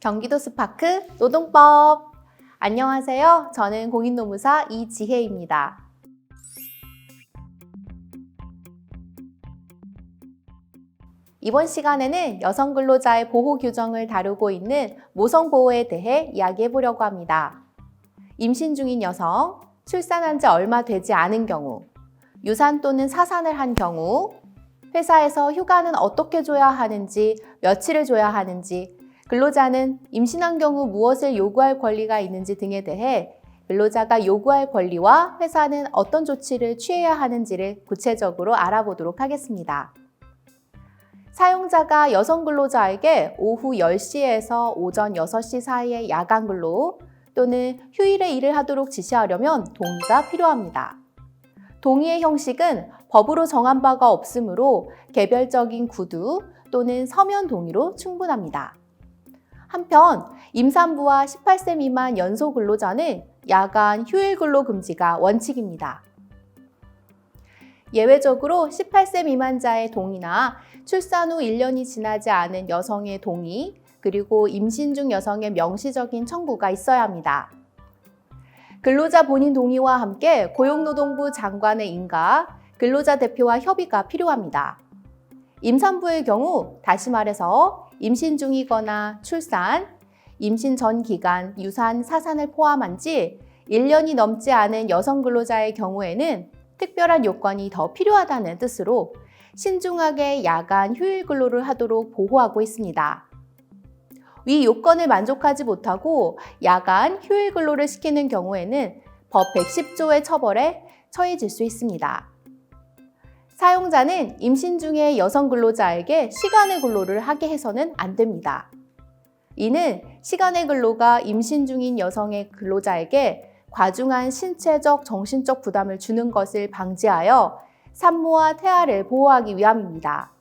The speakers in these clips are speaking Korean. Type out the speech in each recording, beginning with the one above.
경기도 스파크 노동법. 안녕하세요. 저는 공인노무사 이지혜입니다. 이번 시간에는 여성 근로자의 보호 규정을 다루고 있는 모성 보호에 대해 이야기해 보려고 합니다. 임신 중인 여성, 출산한 지 얼마 되지 않은 경우, 유산 또는 사산을 한 경우, 회사에서 휴가는 어떻게 줘야 하는지, 며칠을 줘야 하는지, 근로자는 임신한 경우 무엇을 요구할 권리가 있는지 등에 대해 근로자가 요구할 권리와 회사는 어떤 조치를 취해야 하는지를 구체적으로 알아보도록 하겠습니다. 사용자가 여성 근로자에게 오후 10시에서 오전 6시 사이에 야간 근로 또는 휴일에 일을 하도록 지시하려면 동의가 필요합니다. 동의의 형식은 법으로 정한 바가 없으므로 개별적인 구두 또는 서면 동의로 충분합니다. 한편 임산부와 18세 미만 연소 근로자는 야간 휴일 근로 금지가 원칙입니다. 예외적으로 18세 미만자의 동의나 출산 후 1년이 지나지 않은 여성의 동의, 그리고 임신 중 여성의 명시적인 청구가 있어야 합니다. 근로자 본인 동의와 함께 고용노동부 장관의 인가, 근로자 대표와 협의가 필요합니다. 임산부의 경우 다시 말해서 임신 중이거나 출산, 임신 전 기간, 유산, 사산을 포함한 지 1년이 넘지 않은 여성 근로자의 경우에는 특별한 요건이 더 필요하다는 뜻으로 신중하게 야간 휴일 근로를 하도록 보호하고 있습니다. 위 요건을 만족하지 못하고 야간 휴일 근로를 시키는 경우에는 법 110조의 처벌에 처해질 수 있습니다. 사용자는 임신 중의 여성 근로자에게 시간의 근로를 하게 해서는 안 됩니다. 이는 시간의 근로가 임신 중인 여성의 근로자에게 과중한 신체적, 정신적 부담을 주는 것을 방지하여 산모와 태아를 보호하기 위함입니다.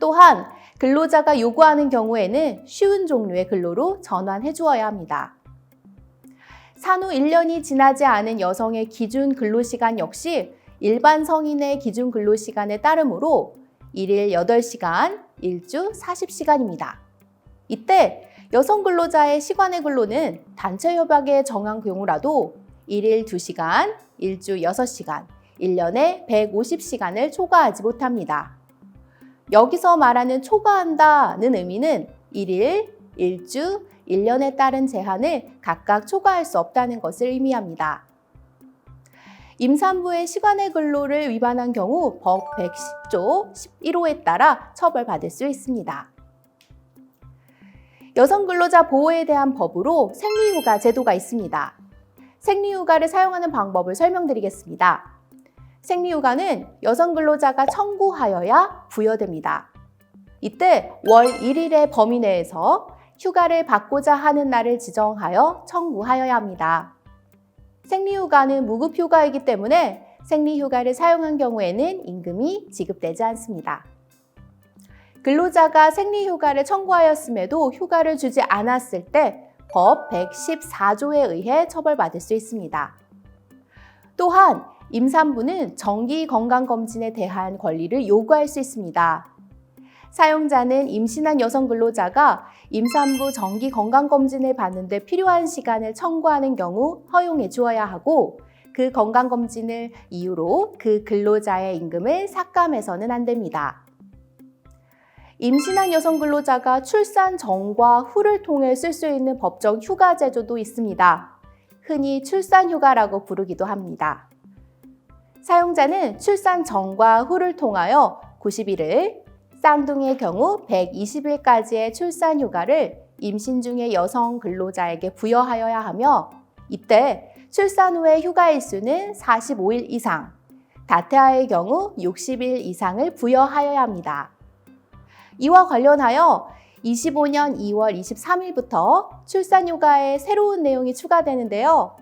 또한 근로자가 요구하는 경우에는 쉬운 종류의 근로로 전환해 주어야 합니다. 산후 1년이 지나지 않은 여성의 기준 근로시간 역시 일반 성인의 기준 근로시간에 따르므로 1일 8시간, 1주 40시간입니다. 이때 여성 근로자의 시간의 근로는 단체 협약에 정한 경우라도 1일 2시간, 1주 6시간, 1년에 150시간을 초과하지 못합니다. 여기서 말하는 초과한다는 의미는 1일, 1주, 1년에 따른 제한을 각각 초과할 수 없다는 것을 의미합니다. 임산부의 시간의 근로를 위반한 경우 법 110조 11호에 따라 처벌받을 수 있습니다. 여성 근로자 보호에 대한 법으로 생리휴가 제도가 있습니다. 생리휴가를 사용하는 방법을 설명드리겠습니다. 생리휴가는 여성 근로자가 청구하여야 부여됩니다. 이때 월 1일의 범위 내에서 휴가를 받고자 하는 날을 지정하여 청구하여야 합니다. 생리휴가는 무급휴가이기 때문에 생리휴가를 사용한 경우에는 임금이 지급되지 않습니다. 근로자가 생리휴가를 청구하였음에도 휴가를 주지 않았을 때 법 114조에 의해 처벌받을 수 있습니다. 또한 임산부는 정기 건강검진에 대한 권리를 요구할 수 있습니다. 사용자는 임신한 여성 근로자가 임산부 정기 건강검진을 받는데 필요한 시간을 청구하는 경우 허용해 주어야 하고 그 건강검진을 이유로 그 근로자의 임금을 삭감해서는 안 됩니다. 임신한 여성 근로자가 출산 전과 후를 통해 쓸 수 있는 법적 휴가 제도도 있습니다. 흔히 출산 휴가라고 부르기도 합니다. 사용자는 출산 전과 후를 통하여 90일을, 쌍둥이의 경우 120일까지의 출산 휴가를 임신 중의 여성 근로자에게 부여하여야 하며 이때 출산 후의 휴가 일수는 45일 이상, 다태아의 경우 60일 이상을 부여하여야 합니다. 이와 관련하여 25년 2월 23일부터 출산휴가에 새로운 내용이 추가되는데요.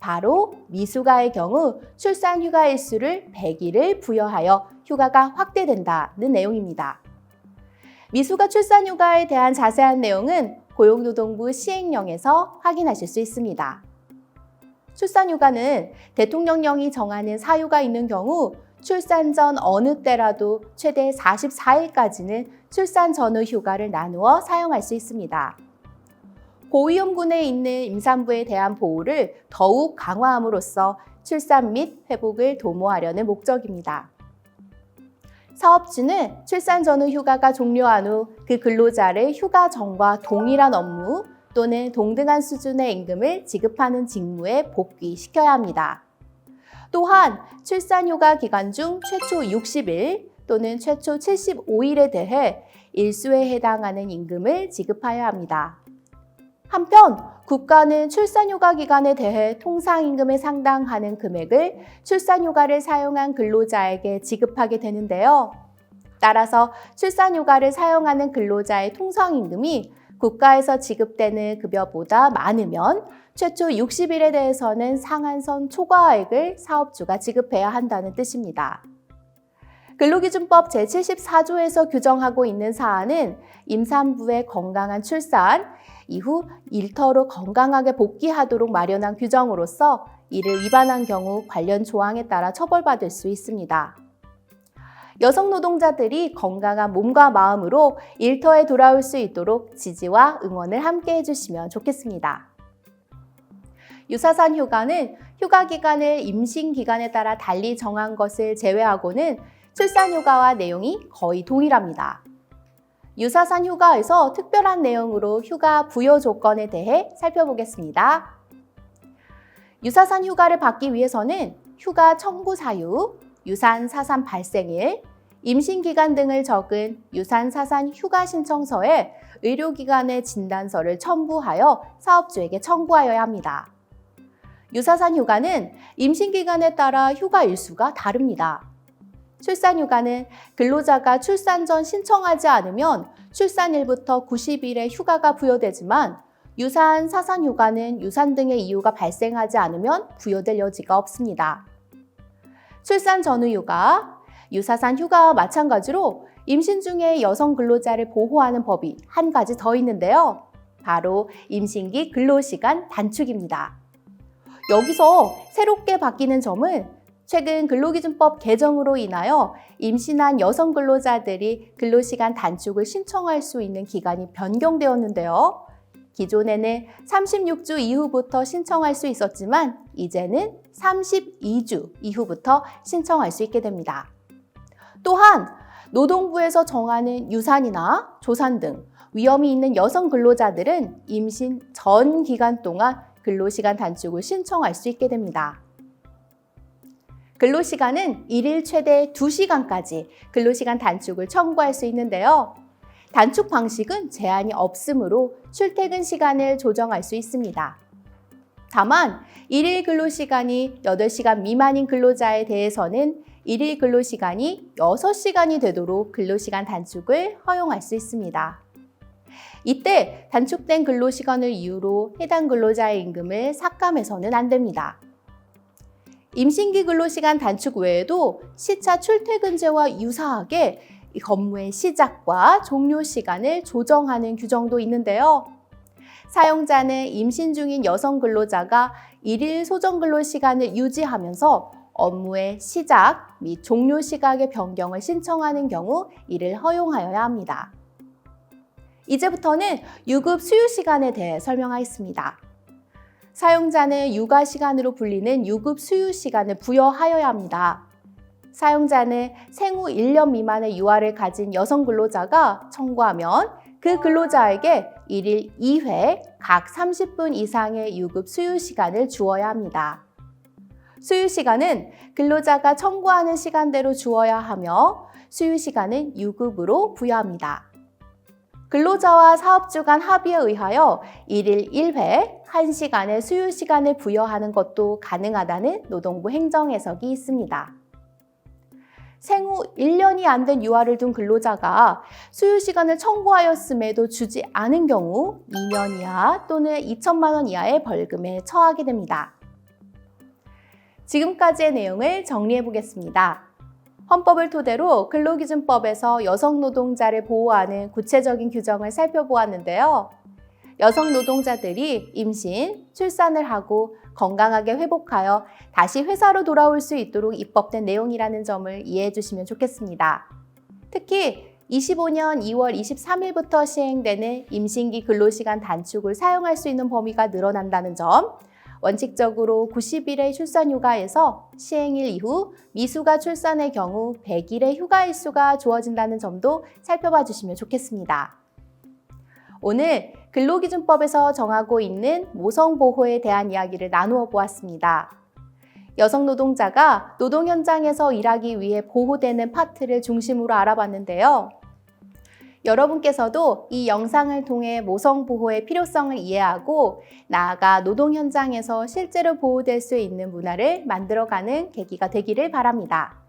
바로 미숙아의 경우 출산휴가 일수를 100일을 부여하여 휴가가 확대된다는 내용입니다. 미수가 출산휴가에 대한 자세한 내용은 고용노동부 시행령에서 확인하실 수 있습니다. 출산휴가는 대통령령이 정하는 사유가 있는 경우 출산 전 어느 때라도 최대 44일까지는 출산 전후 휴가를 나누어 사용할 수 있습니다. 고위험군에 있는 임산부에 대한 보호를 더욱 강화함으로써 출산 및 회복을 도모하려는 목적입니다. 사업주는 출산 전후 휴가가 종료한 후 그 근로자를 휴가 전과 동일한 업무 또는 동등한 수준의 임금을 지급하는 직무에 복귀시켜야 합니다. 또한 출산 휴가 기간 중 최초 60일 또는 최초 75일에 대해 일수에 해당하는 임금을 지급하여야 합니다. 한편 국가는 출산휴가 기간에 대해 통상임금에 상당하는 금액을 출산휴가를 사용한 근로자에게 지급하게 되는데요. 따라서 출산휴가를 사용하는 근로자의 통상임금이 국가에서 지급되는 급여보다 많으면 최초 60일에 대해서는 상한선 초과액을 사업주가 지급해야 한다는 뜻입니다. 근로기준법 제74조에서 규정하고 있는 사안은 임산부의 건강한 출산, 이후 일터로 건강하게 복귀하도록 마련한 규정으로서 이를 위반한 경우 관련 조항에 따라 처벌받을 수 있습니다. 여성 노동자들이 건강한 몸과 마음으로 일터에 돌아올 수 있도록 지지와 응원을 함께 해주시면 좋겠습니다. 유사산 휴가는 휴가 기간을 임신 기간에 따라 달리 정한 것을 제외하고는 출산 휴가와 내용이 거의 동일합니다. 유사산 휴가에서 특별한 내용으로 휴가 부여 조건에 대해 살펴보겠습니다. 유사산 휴가를 받기 위해서는 휴가 청구 사유, 유산 사산 발생일, 임신 기간 등을 적은 유산 사산 휴가 신청서에 의료기관의 진단서를 첨부하여 사업주에게 청구하여야 합니다. 유사산 휴가는 임신 기간에 따라 휴가 일수가 다릅니다. 출산 휴가는 근로자가 출산 전 신청하지 않으면 출산일부터 90일의 휴가가 부여되지만 유산 사산 휴가는 유산 등의 이유가 발생하지 않으면 부여될 여지가 없습니다. 출산 전후 휴가, 유사산 휴가와 마찬가지로 임신 중에 여성 근로자를 보호하는 법이 한 가지 더 있는데요. 바로 임신기 근로시간 단축입니다. 여기서 새롭게 바뀌는 점은 최근 근로기준법 개정으로 인하여 임신한 여성 근로자들이 근로시간 단축을 신청할 수 있는 기간이 변경되었는데요. 기존에는 36주 이후부터 신청할 수 있었지만 이제는 32주 이후부터 신청할 수 있게 됩니다. 또한 노동부에서 정하는 유산이나 조산 등 위험이 있는 여성 근로자들은 임신 전 기간 동안 근로시간 단축을 신청할 수 있게 됩니다. 근로시간은 일일 최대 2시간까지 근로시간 단축을 청구할 수 있는데요. 단축 방식은 제한이 없으므로 출퇴근 시간을 조정할 수 있습니다. 다만 일일 근로 시간이 8시간 미만인 근로자에 대해서는 일일 근로 시간이 6시간이 되도록 근로 시간 단축을 허용할 수 있습니다. 이때 단축된 근로 시간을 이유로 해당 근로자의 임금을 삭감해서는 안 됩니다. 임신기 근로시간 단축 외에도 시차 출퇴근제와 유사하게 업무의 시작과 종료 시간을 조정하는 규정도 있는데요. 사용자는 임신 중인 여성 근로자가 일일 소정 근로 시간을 유지하면서 업무의 시작 및 종료 시각의 변경을 신청하는 경우 이를 허용하여야 합니다. 이제부터는 유급 수유 시간에 대해 설명하겠습니다. 사용자는 육아 시간으로 불리는 유급 수유 시간을 부여하여야 합니다. 사용자는 생후 1년 미만의 유아를 가진 여성 근로자가 청구하면 그 근로자에게 1일 2회 각 30분 이상의 유급 수유 시간을 주어야 합니다. 수유 시간은 근로자가 청구하는 시간대로 주어야 하며 수유 시간은 유급으로 부여합니다. 근로자와 사업주 간 합의에 의하여 1일 1회 1시간의 수유 시간을 부여하는 것도 가능하다는 노동부 행정 해석이 있습니다. 생후 1년이 안 된 유아를 둔 근로자가 수유 시간을 청구하였음에도 주지 않은 경우 2년 이하 또는 2천만 원 이하의 벌금에 처하게 됩니다. 지금까지의 내용을 정리해 보겠습니다. 헌법을 토대로 근로기준법에서 여성 노동자를 보호하는 구체적인 규정을 살펴보았는데요. 여성 노동자들이 임신, 출산을 하고 건강하게 회복하여 다시 회사로 돌아올 수 있도록 입법된 내용이라는 점을 이해해 주시면 좋겠습니다. 특히 25년 2월 23일부터 시행되는 임신기 근로시간 단축을 사용할 수 있는 범위가 늘어난다는 점, 원칙적으로 90일의 출산 휴가에서 시행일 이후 미수가 출산의 경우 100일의 휴가 일수가 주어진다는 점도 살펴봐 주시면 좋겠습니다. 오늘 근로기준법에서 정하고 있는 모성보호에 대한 이야기를 나누어 보았습니다. 여성 노동자가 노동 현장에서 일하기 위해 보호되는 파트를 중심으로 알아봤는데요. 여러분께서도 이 영상을 통해 모성 보호의 필요성을 이해하고 나아가 노동 현장에서 실제로 보호될 수 있는 문화를 만들어가는 계기가 되기를 바랍니다.